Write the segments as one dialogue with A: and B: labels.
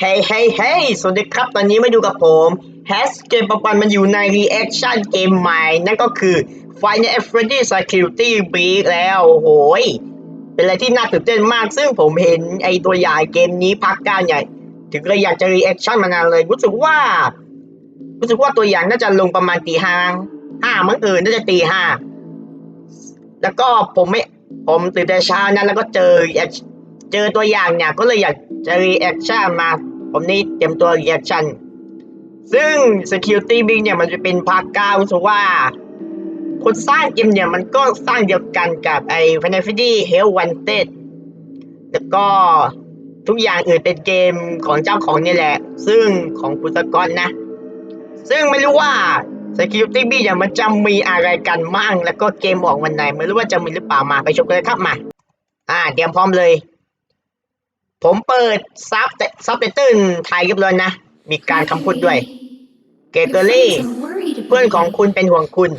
A: เฮ้ยเฮ้ยเฮ้ยสวัสดีครับ ตอนนี้มาดูกับผมแฮชเกมปันมันอยู่ใน reaction เกมใหม่ นั่นก็คือ Final Fantasy Security b r e a แล้วโอ้โหย เป็นอะไรที่น่าตื่นเต้นมาก ซึ่งผมเห็นไอตัวอย่างเกมนี้พักก้าวใหญ่ ถึงเลยอยากจะ reaction มานานเลย รู้สึกว่า รู้สึกว่าตัวอย่างน่าจะลงประมาณตีห้าห้ามั้งเออน่าจะตีห้าแล้วก็ผมไม่ผมตื่นแต่เช้านะแล้วก็เจอเจอตัวอย่างเนี่ยก็เลยอยาก จะ reaction มา ผมนี่เตรียมตัว reaction ซึ่ง security b i g เนี่ยมันจะเป็นภาคเก้าสว่า คนสร้างเกมเนี่ยมันก็สร้างเดียวกันกับไอ้ Final Fantasy Hell Wanted แล้วก็ทุกอย่างอื่นเป็นเกมของเจ้าของนี่แหละ ซึ่งของคุณสกอตนะ ซึ่งไม่รู้ว่า Security B เนี่ยมันจะมีอะไรกันมั่ง แล้วก็เกมออกวันไหน ไม่รู้ว่าจะมีหรือเปล่ามาไปชมกันเลยครับมา อ่าเตรียมพร้อมเลย ผมเปิดซับซับไตเติลไทยเรียบร้อยนะ มีการคำพูดด้วย เกเกอรี่ เพื่อนของคุณเป็นห่วงคุณ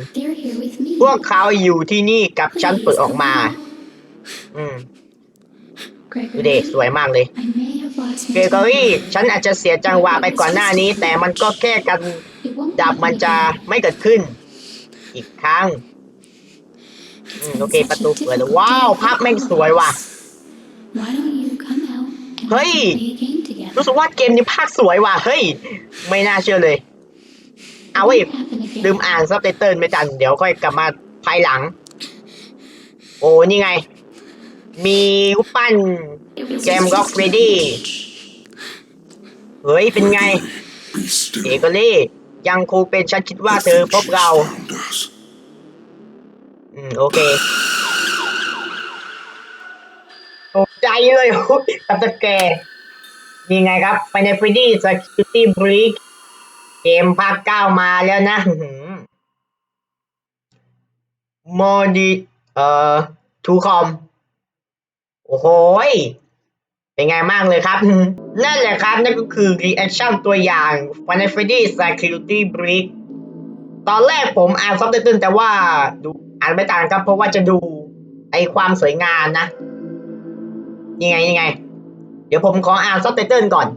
A: พวกเขาอยู่ที่นี่กับฉันเปิดออกมา อืมดูเดสวยมากเลย เกเกอรี่ ฉันอาจจะเสียจังหวะไปก่อนหน้านี้ แต่มันก็แค่กันดับมันจะไม่เกิดขึ้น อีกครั้งอืมโอเค ประตูเปิดแล้วว้าว ภาพแม่งสวยว่ะ เฮ้ย รู้สึกว่าเกมนี้ภาคสวยว่ะ เฮ้ย ไม่น่าเชื่อเลย เอาเว้ยลืมอ่านซับไตเติลไม่ทัน เดี๋ยวค่อยกลับมาภายหลัง โอ้นี่ไง มีรูปปั้นแกมร็อกเรดี้ เฮ้ย เป็นไง เอกเล่ยังคงเป็นฉันคิดว่าเธอพบเรา อืม โอเคตก ใจเลยกับตะแกนี่ไงครับ Final Fantasy Security Breach เกมภาคเก้ามาแล้วนะโมดีเอ่อทูคอม โอ้โหเป็นไงมากเลยครับ นั่นแหละครับ นั่นก็คือ reaction ตัวอย่าง Final Fantasy Security Breach ตอนแรกผมอ่านซับไตเติลแต่ว่าดูอ่านไม่ต่างครับ เพราะว่าจะดูไอความสวยงามนะ ยังไงยังไง เดี๋ยวผมขออ่านซับไตเติลก่อน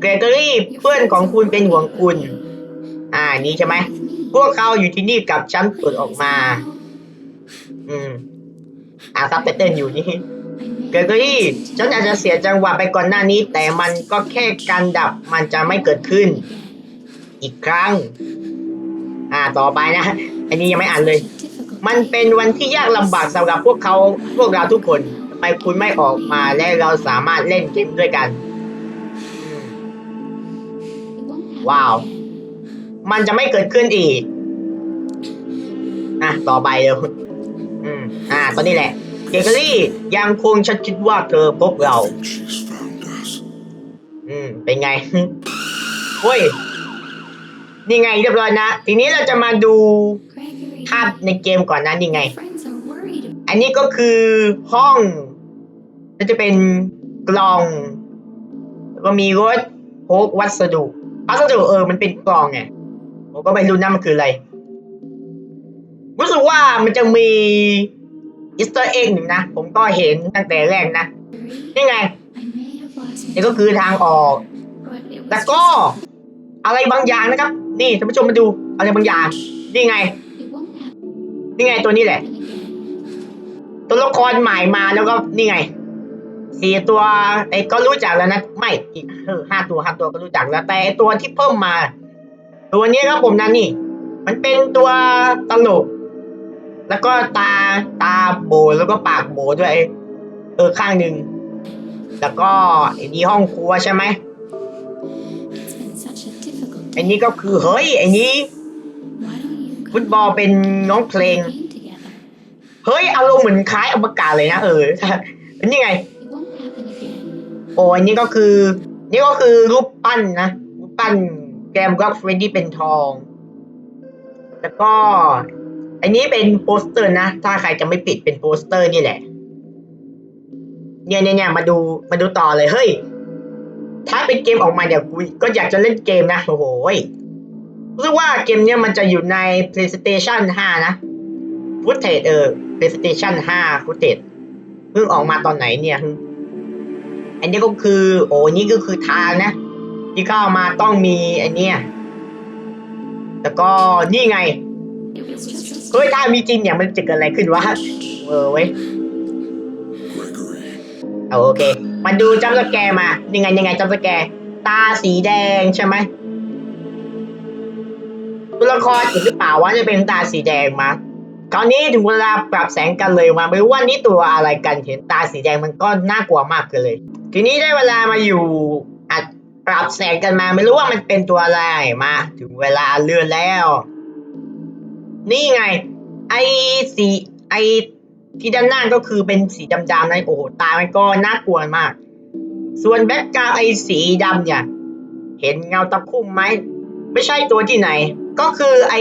A: เกรเกอรี่เพื่อนของคุณเป็นห่วงคุณ อ่านี้ใช่ไหม พวกเขาอยู่ที่นี่กับฉันเปิดออกมา อืม อ่าซับไตเติลอยู่นี่เกรเกอรี่ฉันอาจจะเสียจังหวะไปก่อนหน้านี้ แต่มันก็แค่การดับมันจะไม่เกิดขึ้น อีกครั้ง อ่าต่อไปนะ อันนี้ยังไม่อ่านเลย มันเป็นวันที่ยากลำบากสำหรับพวกเขาพวกเราทุกคน ไมคุณไม่ออกมาและเราสามารถเล่นเกมด้วยกันอืมว้าว มันจะไม่เกิดขึ้นอีก อะ ต่อไปเร็วอืม อ่าตอนนี้แหละเกเกอรี่ยังคงฉันคิดว่าเธอพบเรา
B: She's found us.
A: อืม เป็นไงเฮ้ย นี่ไงเรียบร้อยนะ ทีนี้เราจะมาดูภาพในเกมก่อนนะนี่ไง อันนี้ก็คือห้องก็จะเป็นกล่องแล้วก็มีรถพกวัสดุวัสดุเออมันเป็นกล่องไงผมก็ไม่รู้นะมันคืออะไร รู้สึกว่ามันจะมีอิสเตอร์เอ็กหนึ่งนะ ผมก็เห็นตั้งแต่แรกนะ นี่ไงนี่ก็คือทางออก แล้วก็อะไรบางอย่างนะครับ นี่ท่านผู้ชมมาดูอะไรบางอย่าง นี่ไง นี่ไงตัวนี้แหละ ตัวละครใหม่มาแล้วก็นี่ไงสี่ตัวไอ้ก็รู้จักแล้วนะไม่อีกเออห้าตัวห้าตัวก็รู้จักแล้ว แต่ไอ้ตัวที่เพิ่มมา ตัวนี้ครับผมนะนี่ มันเป็นตัวตลก แล้วก็ตาตาโบแล้วก็ปากโบด้วยเออข้างหนึ่งแล้วก็ไอ้นี่ห้องครัวใช่ไหมไอ้นี่ก็คือเฮ้ยไอ้นี้ฟุตบอลเป็นน้องเพลง เฮ้ยอารมณ์เหมือนคล้ายอวกาศเลยนะเออเป็นี่ไง โอ้ยนี่ก็คือ นี่ก็คือรูปปั้นนะรูปปั้นแกมก็เฟรดดี้เป็นทอง แล้วก็ อันนี้เป็นโปสเตอร์นะ ถ้าใครจะไม่ปิดเป็นโปสเตอร์นี่แหละ เนี่ยเนี่ยเนี่ยมาดูมาดูต่อเลยเฮ้ย ถ้าเป็นเกมออกมาเดี๋ยวกูก็อยากจะเล่นเกมนะโอ้โหรู้สึกว่าเกมเนี้ยมันจะอยู่ใน PlayStation 5 นะฟุตเทจเออ PlayStation 5ฟุตเทจเพิ่งออกมาตอนไหนเนี่ย อันนี้ก็คือ โอ้นี่ก็คือทางนะ ที่เข้ามาต้องมีอันเนี้ยแล้วก็นี่ไงเฮ้ยถ้ามีจริงเนี่ยมันจะเกิดอะไรขึ้นวะเออเว้ยเอาโอเค มาดูจัมสแกมา ยังไงยังไงจัมสแกตาสีแดงใช่ไหมตัวละครอีกหรือเปล่าว่าจะเป็นตาสีแดงมา คราวนี้ถึงเวลาปรับแสงกันเลยมาไม่รู้ว่านี่ตัวอะไรกันเห็นตาสีแดงมันก็น่ากลัวมากเลย ทีนี้ได้เวลามาอยู่อัดปรับแสงกันมาไม่รู้ว่ามันเป็นตัวอะไรมา ถึงเวลาเลื่อนแล้ว นี่ไง ไอสีไอที่ด้านหน้าก็คือเป็นสีดำๆนะโอ้โหตามันก็น่ากลัวมาก ส่วนแบ็กกราวไอสีดำเนี่ย เห็นเงาตะคุ่มไหมไม่ใช่ตัวที่ไหน ก็คือไอ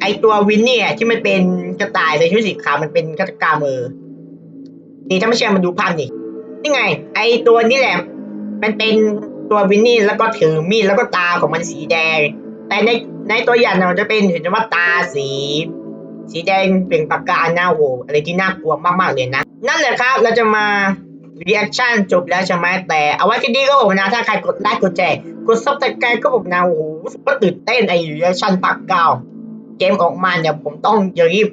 A: ไอตัววินเนี่ยที่มันเป็นกระต่ายใส่ชุดสีขาวมันเป็นกระกามือ นี่ถ้าไม่เชื่อมาดูภาพนี่นี่ไง ไอตัวนี่แหละ มันเป็นตัววินนี่แล้วก็ถือมีดแล้วก็ตาของมันสีแดง แต่ในในตัวอย่างเนี่ยมันจะเป็นเห็นว่าตาสี สีแดงเปล่งประกาหน้าโหอะไรที่น่ากลัวมากๆเลยนะ นั่นแหละครับเราจะมารีแอคชั่นจบแล้วใช่ไหมแต่เอาไว้ที่นี่ก็ผมนะ ถ้าใครกดไลค์กดแชร์กดซับสไครต์ก็ผมนะโอ้โหรู้สึกว่าตื่นเต้นไอ้รีแอคชั่นปากเก้า เกมออกมาเนี่ยผมต้องรีบ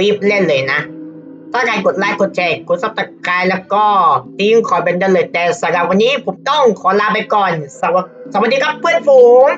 A: รีบเล่นเลยนะถ้าใครกดไลค์กดแชร์กดซับสไครต์แล้วก็ทิ้งคอมเป็นได้เลยแต่สำหรับวันนี้ผมต้องขอลาไปก่อน สวัสสวัสดีครับเพื่อนฝูง